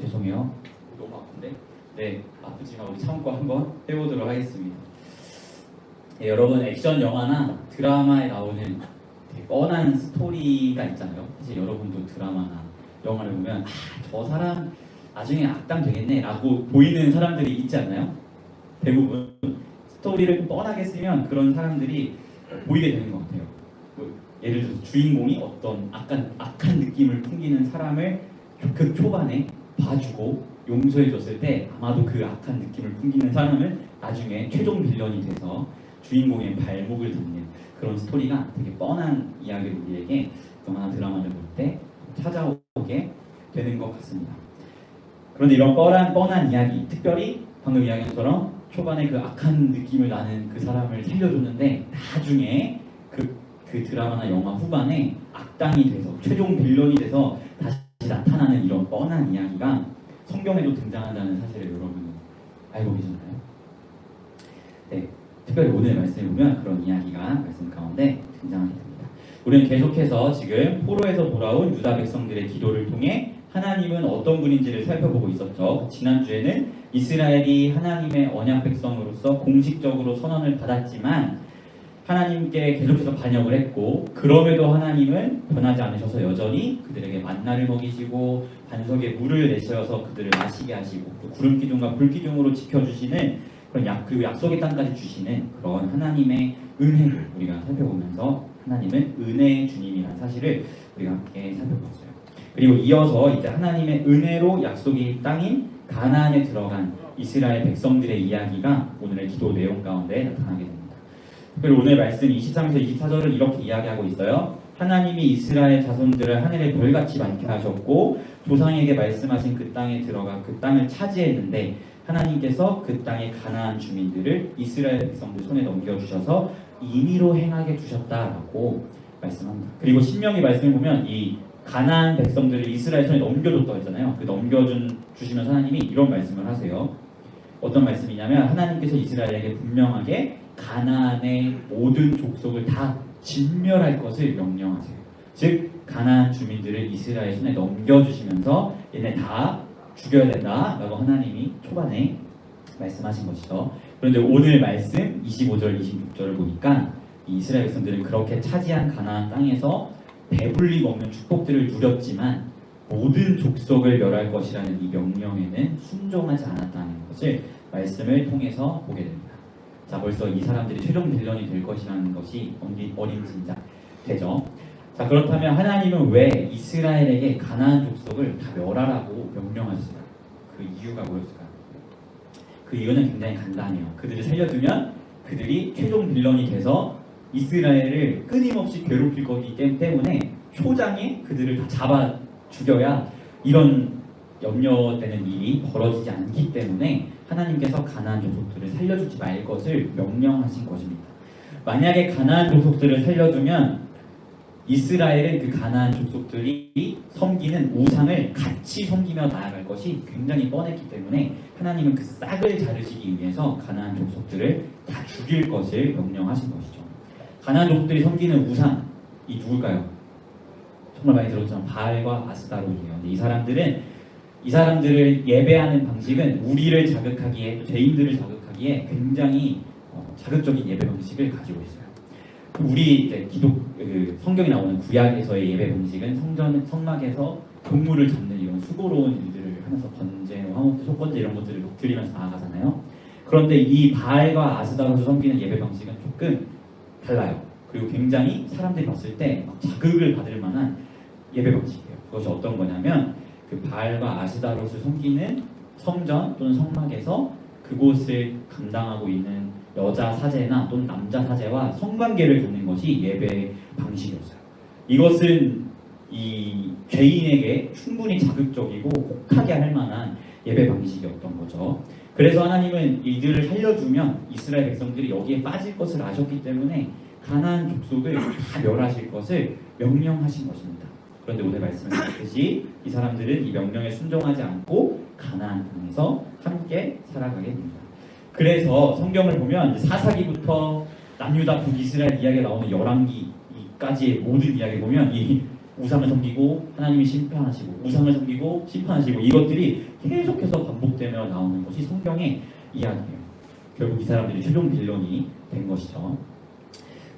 죄송해요. 너무 아픈데. 네, 아프지만 우리 참고 한번 해보도록 하겠습니다. 네, 여러분 액션 영화나 드라마에 나오는 되게 뻔한 스토리가 있잖아요. 사실 여러분도 드라마나 영화를 보면 아, 저 사람 나중에 악당 되겠네 라고 보이는 사람들이 있지 않나요? 대부분 스토리를 뻔하게 쓰면 그런 사람들이 보이게 되는 것 같아요. 뭐, 예를 들어서 주인공이 어떤 악한, 악한 느낌을 풍기는 사람을 그 초반에 봐주고 용서해줬을 때 아마도 그 악한 느낌을 풍기는 사람은 나중에 최종 빌런이 돼서 주인공의 발목을 잡는 그런 스토리가 되게 뻔한 이야기를 우리에게 영화나 드라마를 볼 때 찾아오게 되는 것 같습니다. 그런데 이런 뻔한 뻔한 이야기, 특별히 방금 이야기한 것처럼 초반에 그 악한 느낌을 나는 그 사람을 살려줬는데 나중에 그, 그 드라마나 영화 후반에 악당이 돼서 최종 빌런이 돼서 다시 나타나는 이런 뻔한 이야기가 성경에도 등장한다는 사실을 여러분은 알고 계셨나요? 네, 특별히 오늘 말씀을 보면 그런 이야기가 말씀 가운데 등장하게 됩니다. 우리는 계속해서 지금 포로에서 돌아온 유다 백성들의 기도를 통해 하나님은 어떤 분인지를 살펴보고 있었죠. 지난주에는 이스라엘이 하나님의 언약 백성으로서 공식적으로 선언을 받았지만 하나님께 계속해서 반역을 했고 그럼에도 하나님은 변하지 않으셔서 여전히 그들에게 만나를 먹이시고 반석에 물을 내셔서 그들을 마시게 하시고 또 구름 기둥과 불 기둥으로 지켜주시는 그런 약 그리고 약속의 땅까지 주시는 그런 하나님의 은혜를 우리가 살펴보면서 하나님은 은혜의 주님이라는 사실을 우리가 함께 살펴봤어요. 그리고 이어서 이제 하나님의 은혜로 약속의 땅인 가나안에 들어간 이스라엘 백성들의 이야기가 오늘의 기도 내용 가운데 나타나게 됩니다. 그리고 오늘 말씀 23에서 24절을 이렇게 이야기하고 있어요. 하나님이 이스라엘 자손들을 하늘의 별같이 많게 하셨고 조상에게 말씀하신 그 땅에 들어가 그 땅을 차지했는데 하나님께서 그 땅의 가나안 주민들을 이스라엘 백성들 손에 넘겨주셔서 임의로 행하게 주셨다라고 말씀합니다. 그리고 신명기 말씀을 보면 이 가나안 백성들을 이스라엘 손에 넘겨줬다고 했잖아요. 그 넘겨준 주시면서 하나님이 이런 말씀을 하세요. 어떤 말씀이냐면 하나님께서 이스라엘에게 분명하게 가나안의 모든 족속을 다 진멸할 것을 명령하세요. 즉 가나안 주민들을 이스라엘 손에 넘겨주시면서 얘네 다 죽여야 된다라고 하나님이 초반에 말씀하신 것이죠. 그런데 오늘 말씀 25절 26절을 보니까 이 이스라엘 백성들은 그렇게 차지한 가나안 땅에서 배불리 먹는 축복들을 누렸지만 모든 족속을 멸할 것이라는 이 명령에는 순종하지 않았다는 것을 말씀을 통해서 보게 됩니다. 자 벌써 이 사람들이 최종 빌런이 될 것이라는 것이 어림짐작 되죠. 자 그렇다면 하나님은 왜 이스라엘에게 가나안 족속을 다 멸하라고 명령하셨을까요? 그 이유가 뭐였을까요? 그 이유는 굉장히 간단해요. 그들을 살려두면 그들이 최종 빌런이 돼서 이스라엘을 끊임없이 괴롭힐 거기 때문에 초장에 그들을 다 잡아 죽여야 이런 염려되는 일이 벌어지지 않기 때문에 하나님께서 가나안 족속들을 살려주지 말 것을 명령하신 것입니다. 만약에 가나안 족속들을 살려주면 이스라엘은 그 가나안 족속들이 섬기는 우상을 같이 섬기며 나아갈 것이 굉장히 뻔했기 때문에 하나님은 그 싹을 자르시기 위해서 가나안 족속들을 다 죽일 것을 명령하신 것이죠. 가나안 족속들이 섬기는 우상 이 누굴까요? 정말 많이 들었지만 바알과 아스다롯이에요. 근데 이 사람들은 이 사람들을 예배하는 방식은 우리를 자극하기에 또 죄인들을 자극하기에 굉장히 어, 자극적인 예배 방식을 가지고 있어요. 우리 이제 기독 그 성경에 나오는 구약에서의 예배 방식은 성전 성막에서 동물을 잡는 이런 수고로운 일들을 하면서 번제, 화목제, 속번제 이런 것들을 드리면서 나아가잖아요. 그런데 이 바알과 아스다롯을 섬기는 예배 방식은 조금 달라요. 그리고 굉장히 사람들이 봤을 때막 자극을 받을 만한 예배 방식이에요. 그것이 어떤 거냐면 그 바알과 아스다롯을 섬기는 성전 또는 성막에서 그곳을 감당하고 있는 여자 사제나 또는 남자 사제와 성관계를 갖는 것이 예배 방식이었어요. 이것은 이 죄인에게 충분히 자극적이고 혹하게 할 만한 예배 방식이었던 거죠. 그래서 하나님은 이들을 살려주면 이스라엘 백성들이 여기에 빠질 것을 아셨기 때문에 가나안 족속을 다 멸하실 것을 명령하신 것입니다. 그런데 오늘 말씀하셨듯이 이 사람들은 이 명령에 순종하지 않고 가나안 땅에서 함께 살아가게 됩니다. 그래서 성경을 보면 사사기부터 남유다 북이스라엘 이야기가 나오는 열왕기까지의 모든 이야기 보면 이 우상을 섬기고 하나님이 심판하시고 우상을 섬기고 심판하시고 이것들이 계속해서 반복되며 나오는 것이 성경의 이야기예요. 결국 이 사람들이 최종 빌런이 된 것이죠.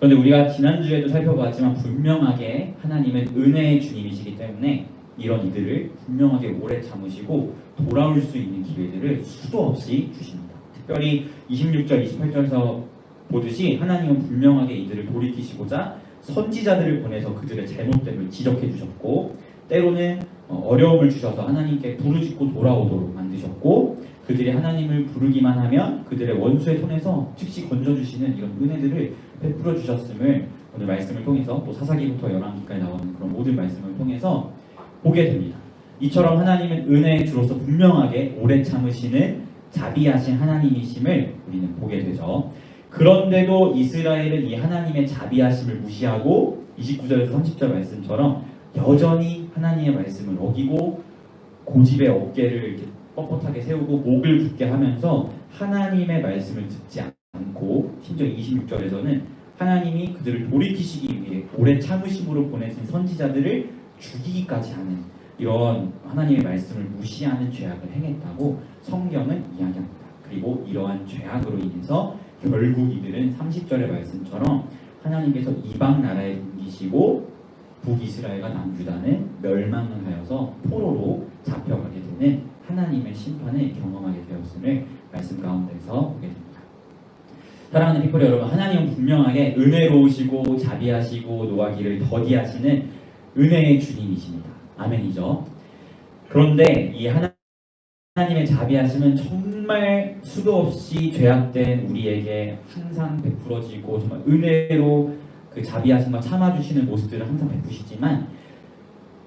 그런데 우리가 지난주에도 살펴보았지만 분명하게 하나님은 은혜의 주님이시기 때문에 이런 이들을 분명하게 오래 참으시고 돌아올 수 있는 기회들을 수도 없이 주십니다. 특별히 26절, 28절에서 보듯이 하나님은 분명하게 이들을 돌이키시고자 선지자들을 보내서 그들의 잘못됨을 지적해 주셨고 때로는 어, 어려움을 주셔서 하나님께 부르짖고 돌아오도록 만드셨고 그들이 하나님을 부르기만 하면 그들의 원수의 손에서 즉시 건져주시는 이런 은혜들을 베풀어 주셨음을 오늘 말씀을 통해서 또 사사기부터 열왕기까지 나오는 그런 모든 말씀을 통해서 보게 됩니다. 이처럼 하나님은 은혜의 주로서 분명하게 오래 참으시는 자비하신 하나님이심을 우리는 보게 되죠. 그런데도 이스라엘은 이 하나님의 자비하심을 무시하고 29절에서 30절 말씀처럼 여전히 하나님의 말씀을 어기고 고집의 어깨를 뻣뻣하게 세우고 목을 굳게 하면서 하나님의 말씀을 듣지 않고 심지어 26절에서는 하나님이 그들을 돌이키시기 위해 오래 참으심으로 보내신 선지자들을 죽이기까지 하는 이런 하나님의 말씀을 무시하는 죄악을 행했다고 성경은 이야기합니다. 그리고 이러한 죄악으로 인해서 결국 이들은 30절의 말씀처럼 하나님께서 이방 나라에 옮기시고 북이스라엘과 남유다는 멸망을 하여서 포로로 잡혀가게 되는 하나님의 심판을 경험하게 되었음을 말씀 가운데서 보게 됩니다. 사랑하는 피플 여러분, 하나님은 분명하게 은혜로우시고 자비하시고 노하기를 더디하시는 은혜의 주님이십니다. 아멘이죠. 그런데 이 하나- 하나님의 자비하심은 정말 수도 없이 죄악된 우리에게 항상 베풀어지고 정말 은혜로 그 자비하심과 참아주시는 모습들을 항상 베푸시지만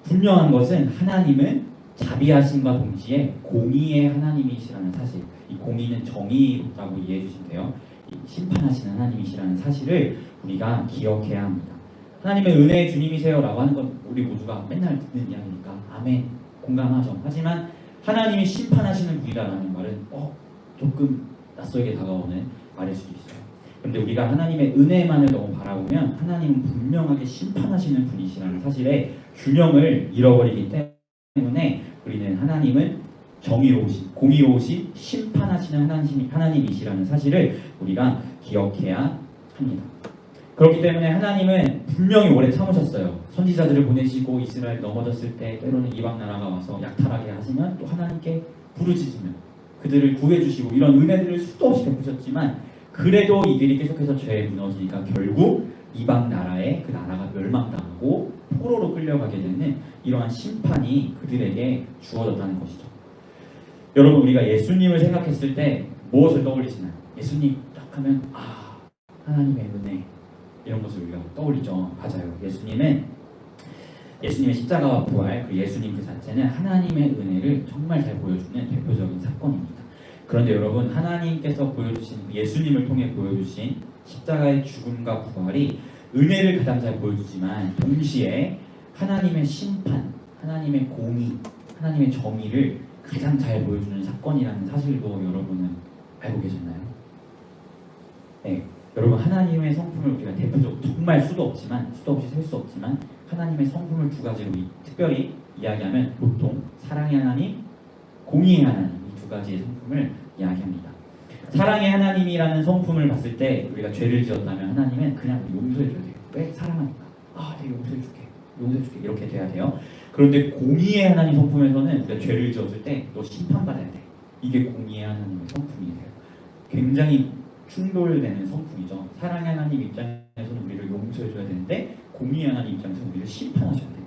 분명한 것은 하나님은 자비하심과 동시에 공의의 하나님이시라는 사실 이 공의는 정의롭다고 이해해 주시면 돼요 이 심판하시는 하나님이시라는 사실을 우리가 기억해야 합니다. 하나님의 은혜의 주님이세요라고 하는 건 우리 모두가 맨날 듣는 이야기니까 아멘 공감하죠. 하지만 하나님이 심판하시는 분이다라는 말은 어 조금 낯설게 다가오는 말일 수도 있어요. 그런데 우리가 하나님의 은혜만을 너무 바라보면 하나님은 분명하게 심판하시는 분이시라는 사실에 균형을 잃어버리기 때문에 우리는 하나님은 정의로우신, 공의로우신, 심판하시는 하나님, 하나님이시라는 사실을 우리가 기억해야 합니다. 그렇기 때문에 하나님은 분명히 오래 참으셨어요. 선지자들을 보내시고 이스라엘 넘어졌을 때 때로는 이방 나라가 와서 약탈하게 하시면 또 하나님께 부르짖으며 그들을 구해주시고 이런 은혜들을 수도 없이 베푸셨지만 그래도 이들이 계속해서 죄에 무너지니까 결국 이방 나라에 그 나라가 멸망당하고 포로로 끌려가게 되는 이러한 심판이 그들에게 주어졌다는 것이죠. 여러분 우리가 예수님을 생각했을 때 무엇을 떠올리시나요? 예수님 딱 하면 아 하나님의 은혜 이런 것을 우리가 떠올리죠. 맞아요. 예수님은 예수님의 십자가와 부활 그 예수님 그 자체는 하나님의 은혜를 정말 잘 보여주는 대표적인 사건입니다. 그런데 여러분 하나님께서 보여주신 예수님을 통해 보여주신 십자가의 죽음과 부활이 은혜를 가장 잘 보여주지만 동시에 하나님의 심판, 하나님의 공의, 하나님의 정의를 가장 잘 보여주는 사건이라는 사실도 여러분은 알고 계셨나요? 네, 여러분 하나님의 성품을 우리가 대표적으로 정말 수도 없지만 수도 없이 셀 수 없지만 하나님의 성품을 두 가지로 이- 특별히 이야기하면 보통 사랑의 하나님, 공의의 하나님 이 두 가지의 성품을 이야기합니다. 사랑의 하나님이라는 성품을 봤을 때 우리가 죄를 지었다면 하나님은 그냥 우리 용서해 줘야 돼요. 왜? 사랑하니까. 아, 내가 용서해 줄게. 용서해 줄게. 이렇게 돼야 돼요. 그런데 공의의 하나님 성품에서는 우리가 죄를 지었을 때 너 심판받아야 돼. 이게 공의의 하나님의 성품이에요. 굉장히 충돌되는 성품이죠. 사랑의 하나님 입장에서는 우리를 용서해 줘야 되는데 공의의 하나님 입장에서는 우리를 심판하셔야 돼요.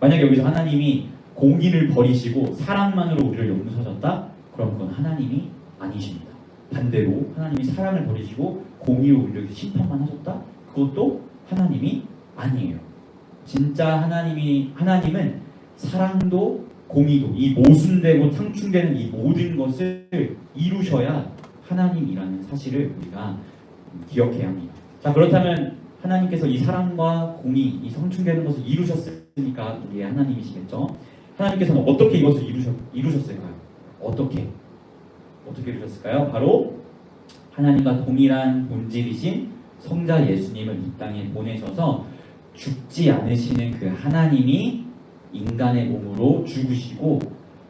만약에 여기서 하나님이 공의를 버리시고 사랑만으로 우리를 용서하셨다? 그럼 그건 하나님이 아니십니다. 반대로 하나님이 사랑을 버리시고 공의로 우리를 심판만 하셨다? 그것도 하나님이 아니에요. 진짜 하나님이 하나님은 사랑도 공의도 이 모순되고 상충되는 이 모든 것을 이루셔야 하나님이라는 사실을 우리가 기억해야 합니다. 자 그렇다면 하나님께서 이 사랑과 공의, 이 상충되는 것을 이루셨으니까 우리의 하나님이시겠죠. 하나님께서는 어떻게 이것을 이루셨, 이루셨을까요? 어떻게? 어떻게 이루셨을까요? 바로 하나님과 동일한 본질이신 성자 예수님을 이 땅에 보내셔서 죽지 않으시는 그 하나님이 인간의 몸으로 죽으시고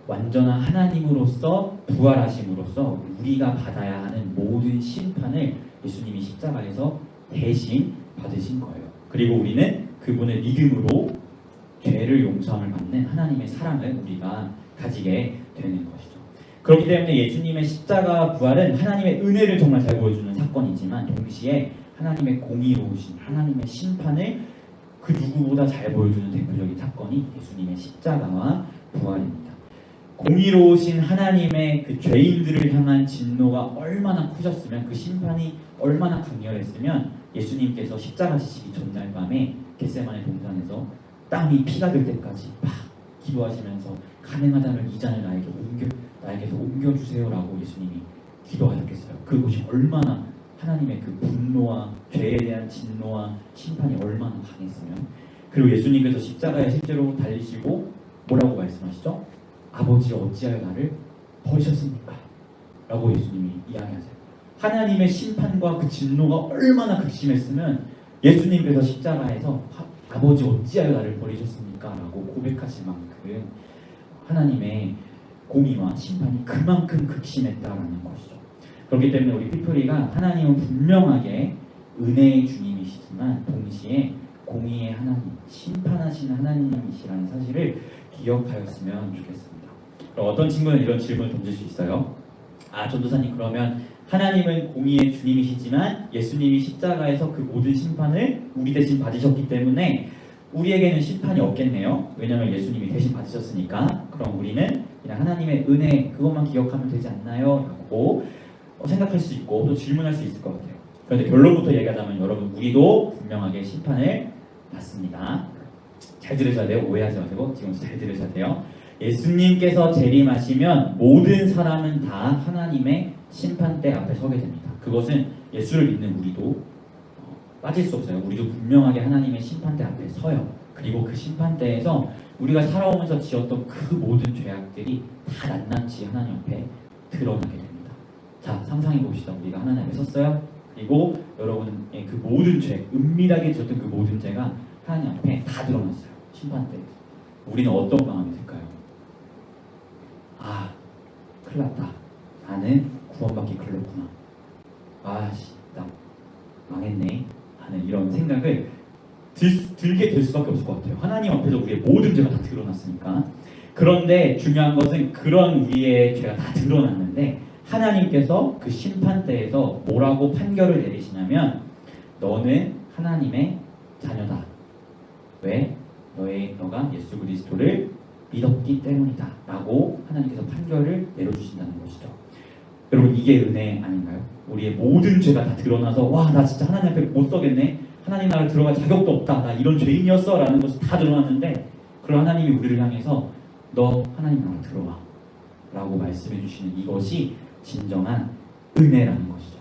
완전한 하나님으로서 부활하심으로써 우리가 받아야 하는 모든 심판을 예수님이 십자가에서 대신 받으신 거예요. 그리고 우리는 그분의 믿음으로 죄를 용서함을 받는 하나님의 사랑을 우리가 가지게 되는 것이죠. 그렇기 때문에 예수님의 십자가 부활은 하나님의 은혜를 정말 잘 보여주는 사건이지만 동시에 하나님의 공의로우신 하나님의 심판을 그 누구보다 잘 보여주는 대표적인 사건이 예수님의 십자가와 부활입니다. 공의로우신 하나님의 그 죄인들을 향한 진노가 얼마나 크셨으면 그 심판이 얼마나 강렬했으면 예수님께서 십자가 지시기 전날 밤에 겟세마네 동산에서 땀이 피가 들 때까지 막 기도하시면서 가능하다면 이 잔을 나에게 옮겨 나에게서 옮겨 주세요라고 예수님이 기도하셨겠어요. 그것이 얼마나 하나님의 그 분노와 죄에 대한 진노와 심판이 얼마나 강했으면 그리고 예수님께서 십자가에 실제로 달리시고 뭐라고 말씀하시죠? 아버지 어찌하여 나를 버리셨습니까? 라고 예수님이 이야기하세요. 하나님의 심판과 그 진노가 얼마나 극심했으면 예수님께서 십자가에서 하- 아버지 어찌하여 나를 버리셨습니까? 라고 고백하실 만큼 하나님의 공의와 심판이 그만큼 극심했다라는 것이죠. 그렇기 때문에 우리 피플리가 하나님은 분명하게 은혜의 주님이시지만 동시에 공의의 하나님, 심판하시는 하나님이시라는 사실을 기억하였으면 좋겠습니다. 어떤 친구는 이런 질문을 던질 수 있어요. 아, 전도사님 그러면 하나님은 공의의 주님이시지만 예수님이 십자가에서 그 모든 심판을 우리 대신 받으셨기 때문에 우리에게는 심판이 없겠네요. 왜냐하면 예수님이 대신 받으셨으니까. 그럼 우리는 그냥 하나님의 은혜 그것만 기억하면 되지 않나요? 라고 어, 생각할 수 있고 또 질문할 수 있을 것 같아요. 그런데 결론부터 얘기하자면 여러분 우리도 분명하게 심판을 받습니다. 잘 들으셔야 돼요. 오해하지 마시고 지금 잘 들으셔야 돼요. 예수님께서 재림하시면 모든 사람은 다 하나님의 심판대 앞에 서게 됩니다. 그것은 예수를 믿는 우리도 어, 빠질 수 없어요. 우리도 분명하게 하나님의 심판대 앞에 서요. 그리고 그 심판대에서 우리가 살아오면서 지었던 그 모든 죄악들이 다 낱낱이 하나님 앞에 드러나게 됩니다. 자, 상상해 봅시다. 우리가 하나님 앞에 섰어요. 그리고 여러분의 그 모든 죄, 은밀하게 지었던 그 모든 죄가 하나님 앞에 다 드러났어요. 심판대에서. 우리는 어떤 마음이 들까요? 아, 큰일 났다. 나는 구원받기 걸렸구나. 아씨, 나 망했네. 하는 이런 생각을 들, 들게 될 수밖에 없을 것 같아요. 하나님 앞에서 우리의 모든 죄가 다 드러났으니까. 그런데 중요한 것은 그런 우리의 죄가 다 드러났는데 하나님께서 그 심판대에서 뭐라고 판결을 내리시냐면 너는 하나님의 자녀다. 왜? 너의 너가 예수 그리스도를 믿었기 때문이다. 라고 하나님께서 판결을 내려주신다는 것이죠. 여러분 이게 은혜 아닌가요? 우리의 모든 죄가 다 드러나서 와 나 진짜 하나님 앞에 못 서겠네. 하나님 나라를 들어갈 자격도 없다. 나 이런 죄인이었어. 라는 것이 다 드러났는데 그런 하나님이 우리를 향해서 너 하나님 나라 들어와. 라고 말씀해 주시는 이것이 진정한 은혜라는 것이죠.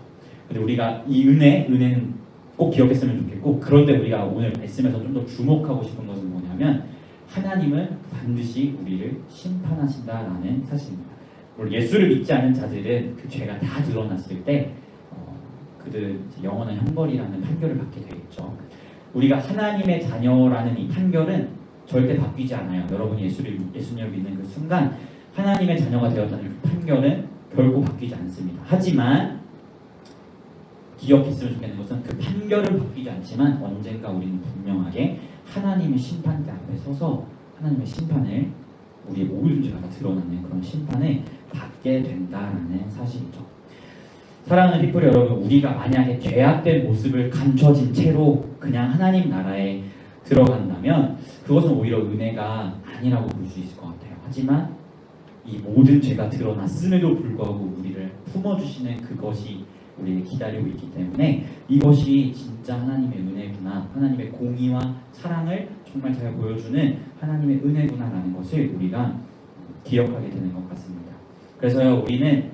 근데 우리가 이 은혜, 은혜는 꼭 기억했으면 좋겠고 그런데 우리가 오늘 말씀에서 좀 더 주목하고 싶은 것은 뭐냐면 하나님은 반드시 우리를 심판하신다라는 사실입니다. 물론 예수를 믿지 않은 자들은 그 죄가 다 드러났을 때 어, 이제 영원한 형벌이라는 판결을 받게 되겠죠. 우리가 하나님의 자녀라는 이 판결은 절대 바뀌지 않아요. 여러분이 예수를 예수님을 믿는 그 순간 하나님의 자녀가 되었다는 그 판결은 결코 바뀌지 않습니다. 하지만 기억했으면 좋겠는 것은 그 판결은 바뀌지 않지만 언젠가 우리는 분명하게 하나님의 심판대 앞에 서서 하나님의 심판을 우리의 모든 죄가 다 드러나는 그런 심판을 받게 된다라는 사실이죠. 사랑하는 피플 여러분, 우리가 만약에 죄악된 모습을 감춰진 채로 그냥 하나님 나라에 들어간다면 그것은 오히려 은혜가 아니라고 볼 수 있을 것 같아요. 하지만 이 모든 죄가 드러났음에도 불구하고 우리를 품어주시는 그것이 우리를 기다리고 있기 때문에 이것이 진짜 하나님의 은혜구나, 하나님의 공의와 사랑을 정말 잘 보여주는 하나님의 은혜구나라는 것을 우리가 기억하게 되는 것 같습니다. 그래서요, 우리는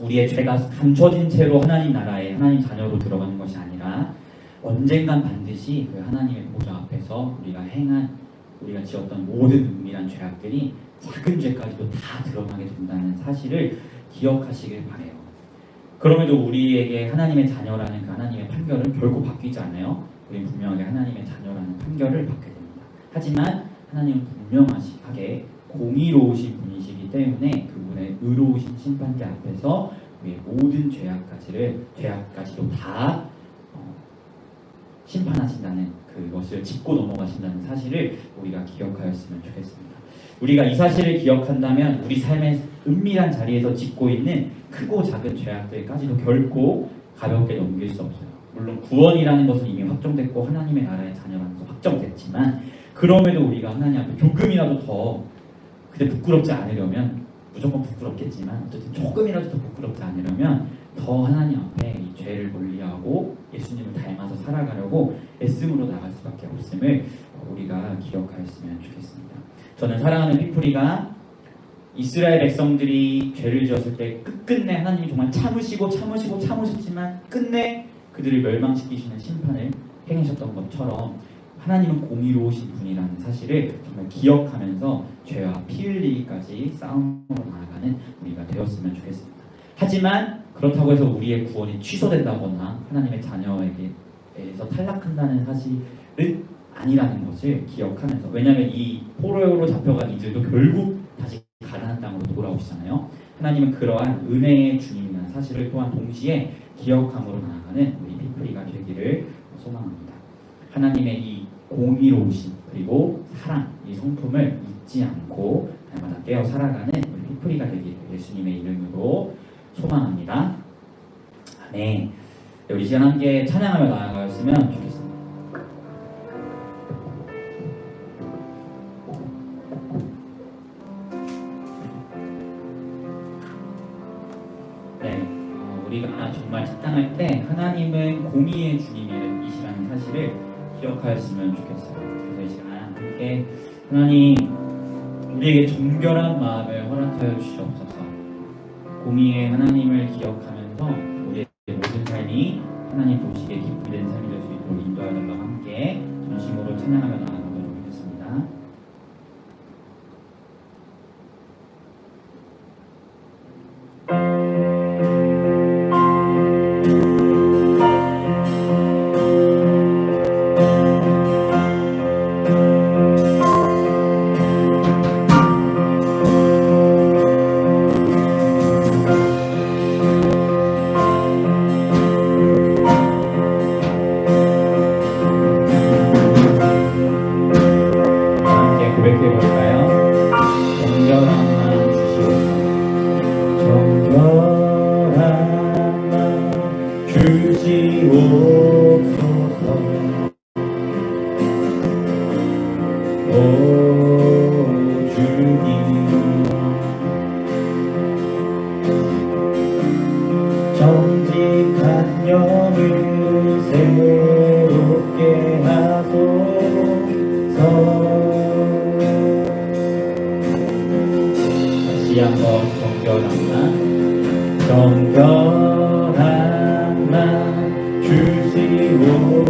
우리의 죄가 감춰진 채로 하나님 나라에 하나님 자녀로 들어가는 것이 아니라 언젠간 반드시 그 하나님의 보좌 앞에서 우리가 행한 우리가 지었던 모든 은밀한 죄악들이 작은 죄까지도 다 드러나게 된다는 사실을 기억하시길 바래요. 그럼에도 우리에게 하나님의 자녀라는 그 하나님의 판결은 결코 바뀌지 않아요. 우리는 분명하게 하나님의 자녀라는 판결을 받게 됩니다. 하지만 하나님은 분명하게 공의로우신 분이시기 때문에 그분의 의로우신 심판대 앞에서 우리의 모든 죄악까지를 죄악까지도 다 어, 심판하신다는 그것을 짚고 넘어가신다는 사실을 우리가 기억하였으면 좋겠습니다. 우리가 이 사실을 기억한다면 우리 삶의 은밀한 자리에서 짓고 있는 크고 작은 죄악들까지도 결코 가볍게 넘길 수 없어요. 물론 구원이라는 것은 이미 확정됐고 하나님의 나라의 자녀라는 것은 확정됐지만 그럼에도 우리가 하나님 앞에 조금이라도 더 그때 부끄럽지 않으려면 무조건 부끄럽겠지만 어쨌든 조금이라도 더 부끄럽지 않으려면 더 하나님 앞에 이 죄를 멀리하고 예수님을 닮아서 살아가려고 애씀으로 나갈 수밖에 없음을 우리가 기억하였으면 좋겠습니다. 저는 사랑하는 피프리가 이스라엘 백성들이 죄를 지었을 때 끝끝내 하나님이 정말 참으시고 참으시고 참으셨지만 끝내 그들을 멸망시키시는 심판을 행하셨던 것처럼 하나님은 공의로우신 분이라는 사실을 정말 기억하면서 죄와 피 흘리기까지 싸움으로 나아가는 우리가 되었으면 좋겠습니다. 하지만 그렇다고 해서 우리의 구원이 취소된다거나 하나님의 자녀에게서 탈락한다는 사실은 아니라는 것을 기억하면서 왜냐하면 이 포로로 잡혀간 이들도 결국 다시 가나안 땅으로 돌아오시잖아요. 하나님은 그러한 은혜의 주님이라는 사실을 또한 동시에 기억함으로 나아가는 우리 피프리가 되기를 소망합니다. 하나님의 이 공의로우심 그리고 사랑 이 성품을 잊지 않고 날마다 깨어 살아가는 우리 피프리가 되기를 예수님의 이름으로 소망합니다. 아멘. 네, 우리 시간 함께 찬양하며 나아가였으면 하나님은 공의의 주님이시라는 사실을 기억하였으면 좋겠어요. 그래서 이 시간 함께 하나님 우리에게 정결한 마음을 허락하여 주시옵소서. 공의의 하나님을 기억하면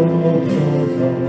주시옵소서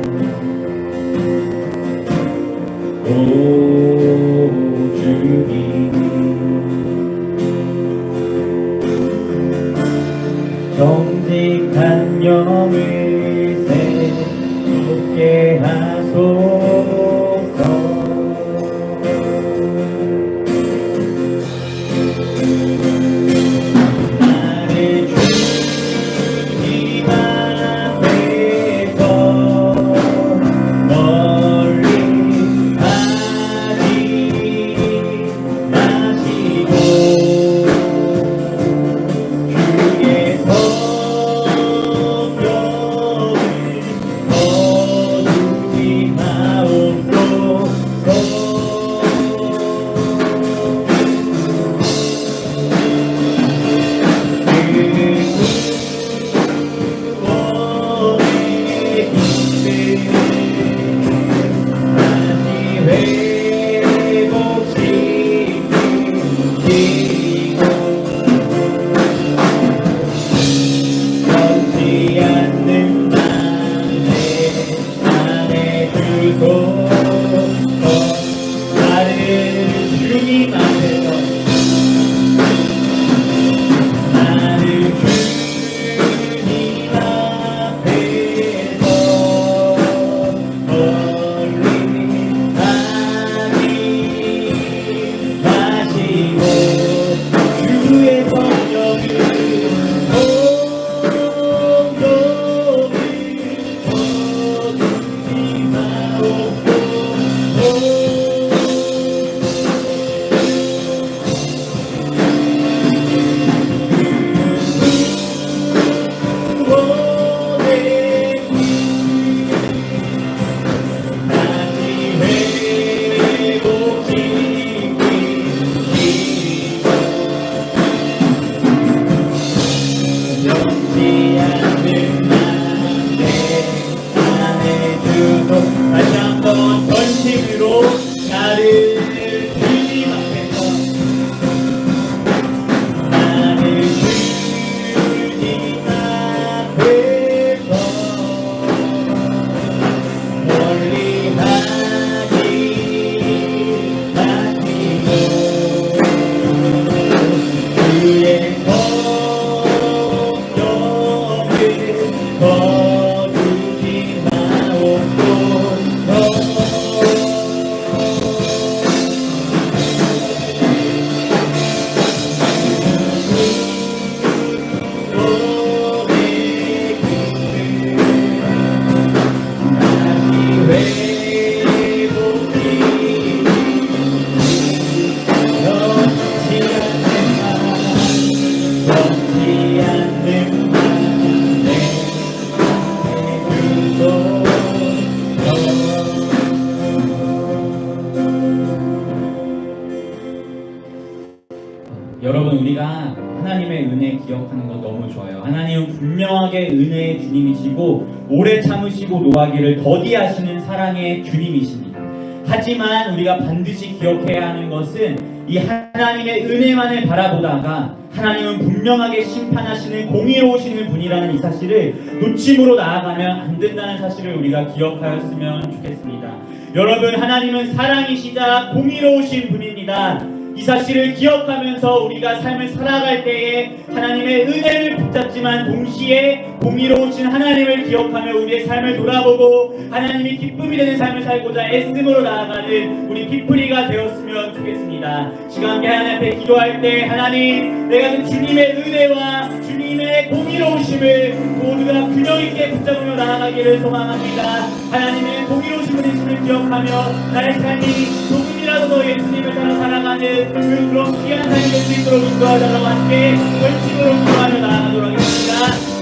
참으시고 노하기를 더디하시는 사랑의 주님이십니다. 하지만 우리가 반드시 기억해야 하는 것은 이 하나님의 은혜만을 바라보다가 하나님은 분명하게 심판하시는 공의로우시는 분이라는 이 사실을 놓침으로 나아가면 안 된다는 사실을 우리가 기억하였으면 좋겠습니다. 여러분 하나님은 사랑이시자 공의로우신 분입니다. 이 사실을 기억하면서 우리가 삶을 살아갈 때에 하나님의 은혜를 붙잡지만 동시에 공의로우신 하나님을 기억하며 우리의 삶을 돌아보고 하나님이 기쁨이 되는 삶을 살고자 애씀으로 나아가는 우리 피프리가 되었으면 좋겠습니다. 시간 함께 하나님 앞에 기도할 때 하나님 내가 그 주님의 은혜와 주님의 공의로우심을 모두가 균형 있게 붙잡으며 나아가기를 소망합니다. 하나님의 공의로우신 분이심을 기억하며 나의 삶이 조금이라도 더 예수님을 따라 살아가는 그 그런 귀한 삶이 될 수 있도록 인도하자라고 함께 열심으로 기도하며 나아가도록 하겠습니다.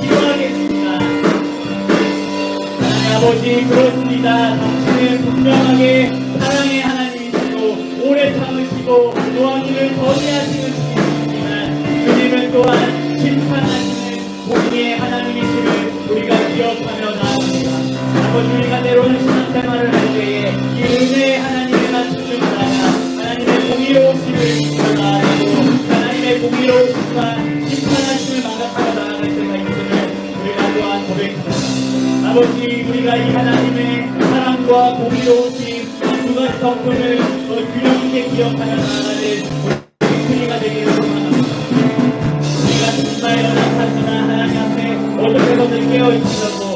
기도하겠습니다. 하나님 아버지 그렇습니다. 당신은 분명하게 사랑의 하나님이시고 오래 참으시고 노하기를 더디하시는 주님이시지만 주님은 또한 아버지 우리가 때로는 신앙생활을 할 때에 이 은혜의 하나님에만 집중하다가 하나님의 공의로우심을 나아가고 하나님의 공의로우심과 심판하심을 망각하며 나아갈 때가 있음을 우리가 또한 고백합니다. 아버지 우리가 이 하나님의 사랑과 공의로우심 두 가지 덕분을 어, 균형 있게 기억하며 나아가는 우리 우리가 되기를 소망합니다. 우리가 정말 연락하지만 하나님 앞에 어떻게든 깨어있으려고 예수님을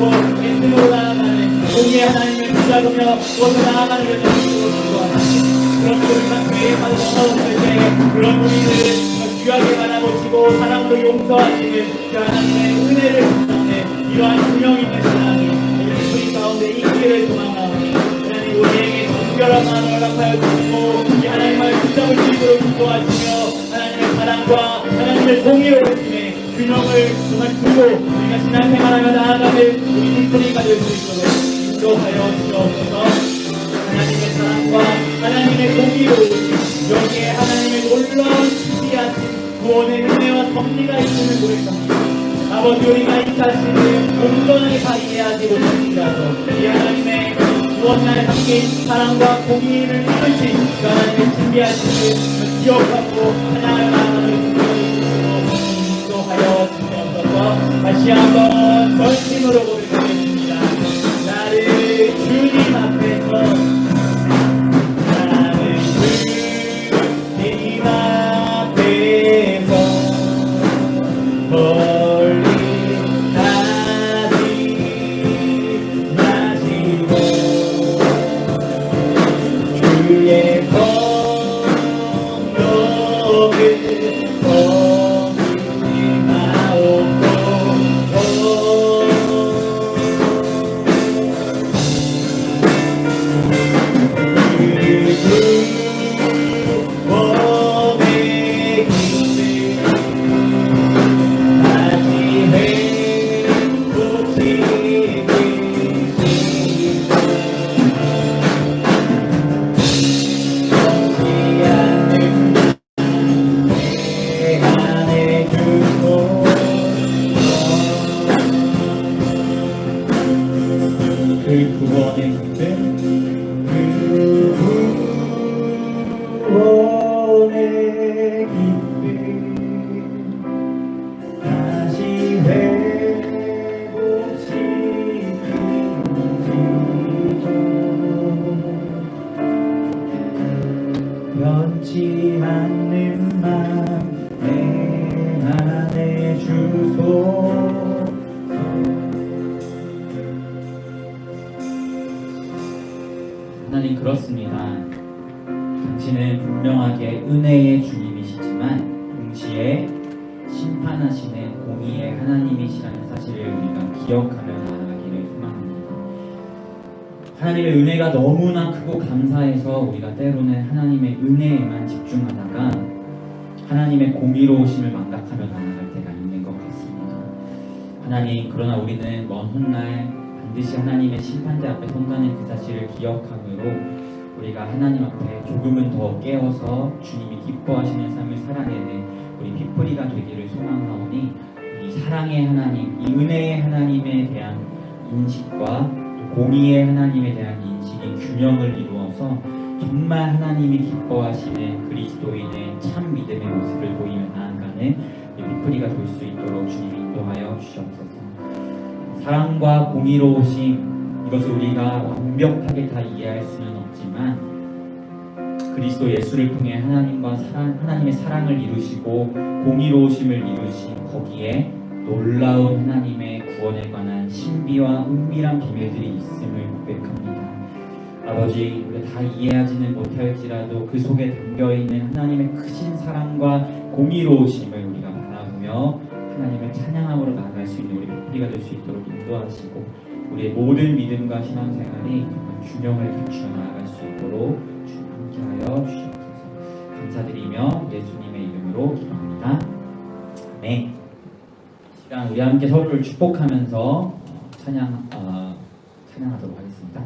닮아가려고 예수님으로 나아가는 공의 하나님을 붙잡으며 먼저 나아가는 기도합니다. 그런 우리가 교회에 가서 때 그런 우리를 귀하게 바라보시고 사랑으로 용서하시는 그 하나님의 은혜를 붙잡는 이러한 균형 있는 신앙이 우리 가운데 있기를 소망하오니 하나님 우리에게 특별한 마음을 허락하여 주시고 이 하나님을 붙잡을 수 있도록 기도하시며 하나님의 사랑과 하나님의 공의로우심의 균형을 두고 우리가 신앙생활하며 나아가는 우리 팀플이가 될수 있도록 인도하여 주시옵소서. 하나님의 사랑과 하나님의 공의로우심 여기에 하나님의 놀라운 신비하신 구원의 은혜와 섭리가 있음을 고백합니다 아버지 우리가 이 자신을 온전하게 다 이해하지 못합니다도 이 하나님의 무엇날 담긴 사랑과 공의를 이루신 그 하나님의 신비하심을 기억하고 하나님 주시옵소서 다시 한번 전심으로 분명하게 은혜의 주님이시지만 동시에 심판하시는 공의의 하나님이시라는 사실을 우리가 기억하며 나아가기를 소망합니다. 하나님의 은혜가 너무나 크고 감사해서 우리가 때로는 하나님의 은혜에만 집중하다가 하나님의 공의로우심을 망각하며 나아갈 때가 있는 것 같습니다. 하나님 그러나 우리는 먼 훗날 반드시 하나님의 심판대 앞에 선다는 그 사실을 기억함으로 우리가 하나님 앞에 조금은 더 깨어서 주님이 기뻐 기뻐하시는 삶을 살아내는 우리 피프리가 되기를 소망하오니 이 사랑의 하나님, 이 은혜의 하나님에 대한 인식과 또 공의의 하나님에 대한 인식이 균형을 이루어서 정말 하나님이 기뻐하시는 그리스도인의 참 믿음의 모습을 보이며 나아가는 피프리가 될 수 있도록 주님 인도하여 주시옵소서. 사랑과 공의로우심 이것을 우리가 완벽하게 다 이해할 수는 없지만 그리스도 예수를 통해 하나님과 사랑, 하나님의 사랑을 이루시고 공의로우심을 이루신 거기에 놀라운 하나님의 구원에 관한 신비와 은밀한 비밀들이 있음을 고백합니다. 아버지, 우리가 다 이해하지는 못할지라도 그 속에 담겨 있는 하나님의 크신 사랑과 공의로우심을 우리가 바라보며 하나님을 찬양함으로 나아갈 수 있는 우리 복리가 될 수 있도록 인도하시고 우리의 모든 믿음과 신앙생활이 균형을 갖추어 나아갈 수 있도록 주 함께하여 주시옵소서. 감사드리며 예수님의 이름으로 기도합니다. 네 시간 우리 함께 서로를 축복하면서 찬양 어, 찬양하도록 하겠습니다.